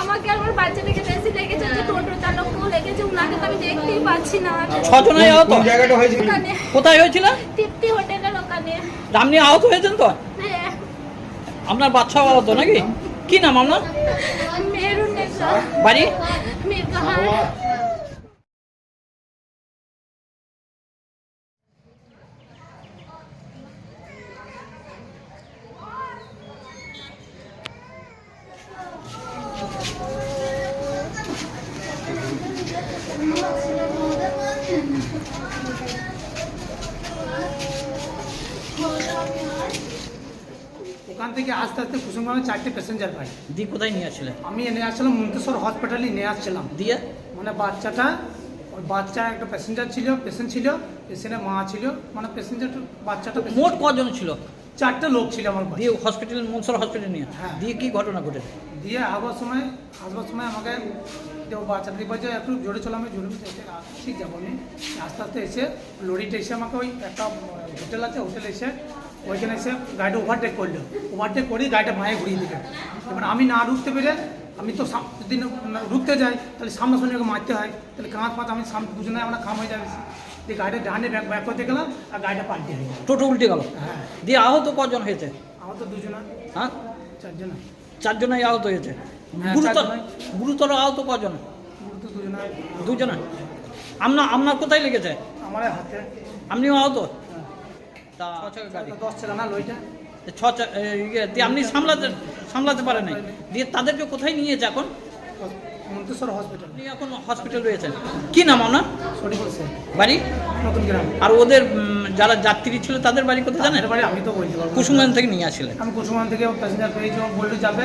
আমাকে আর আমার বাচ্চাটাকে বেশি লেগেছে যে টোটো চালককেও লেগেছে ওনাকে তো আমি দেখতেই পাচ্ছি না। ছজনাই আহত? কোন জায়গাটা হয়েছিল? কোথায় হয়েছিল? তৃপ্তি হোটেলের ওখানে। আপনি আহত হয়েছেন তো? হ্যাঁ। আপনার বাচ্চাও আহত নাকি? কি নাম আপনার? মেরুন বাড়ি? মির্গাহার ওখান থেকে আস্তে আস্তে কুসুমগ্রামে চারটে প্যাসেঞ্জার পাই দি কোথায় নিয়ে আসছিলেন আমি এনে আসছিলাম মন্তেশ্বর হসপিটালে নিয়ে আসছিলাম। দিয়ে? মানে বাচ্চাটা ওই বাচ্চা একটা প্যাসেঞ্জার ছিল পেশেন্ট ছিল পেশেন্টের মা ছিল মানে প্যাসেঞ্জার বাচ্চাটা মোট কজন ছিল? চারটে লোক ছিল আমার। দিয়ে হসপিটাল মনসর হসপিটাল নিয়ে। হ্যাঁ। দিয়ে কি ঘটনা ঘটেছে? দিয়ে আসবার সময় আসবার সময় আমাকে যে ও বাচ্চাটা যে একটু জোরে চলো আমি জোরে এসে ঠিক যাব আমি আস্তে আস্তে এসে লরিটা এসে আমাকে ওই একটা হোটেল আছে হোটেল এসে ওইখানে এসে গাড়িটা ওভারটেক করল। ওভারটেক করে গাড়িটা মায়ে ঘুরিয়ে দিল। এবার আমি না রুখতে পেরে আমি তো সাম- যদি না- রুখতে যাই তাহলে সামনাসামনি ওকে মারতে হয়। তাহলে কাঁচ পাঁচ আমি সামনে দুজনে আমরা খাম হয়ে যাবে। দিয়ে গাড়িটা ডানে ব্যাক ব্যাক করতে গেলাম আর গাড়িটা পাল্টে হয়ে গেল। টোটো উল্টে গেল? হ্যাঁ। দিয়ে আহত কজন হয়েছে? আমার তো দুজনা। হ্যাঁ? চারজনা। চারজনাই আহত হয়েছে? হ্যাঁ, গুরুতর গুরুতর আহত কজন? দুজনা। আপনার আপনার কোথায় লেগেছে? আমার হাতে। আপনিও আহত? হ্যাঁ। তা দশ টাকা না লইটা। ছ ইয়ে, দিয়ে আপনি সামলাতে সামলাতে পারেন দিয়ে তাদেরকে কোথায় নিয়েছে এখন? মন্তেশ্বর হসপিটাল। আপনি এখন হসপিটাল রয়েছেন। কি নাম আপনার? বলছে বাড়ি? নতুন গ্রাম। আর ওদের যারা যাত্রী ছিল তাদের বাড়ি কোথায় জানেন? বাড়ি আমি তো বলতে পারব থেকে নিয়ে আসলে আমি কুসুমান থেকে প্যাসেঞ্জার পেয়েছি বলল যাবে।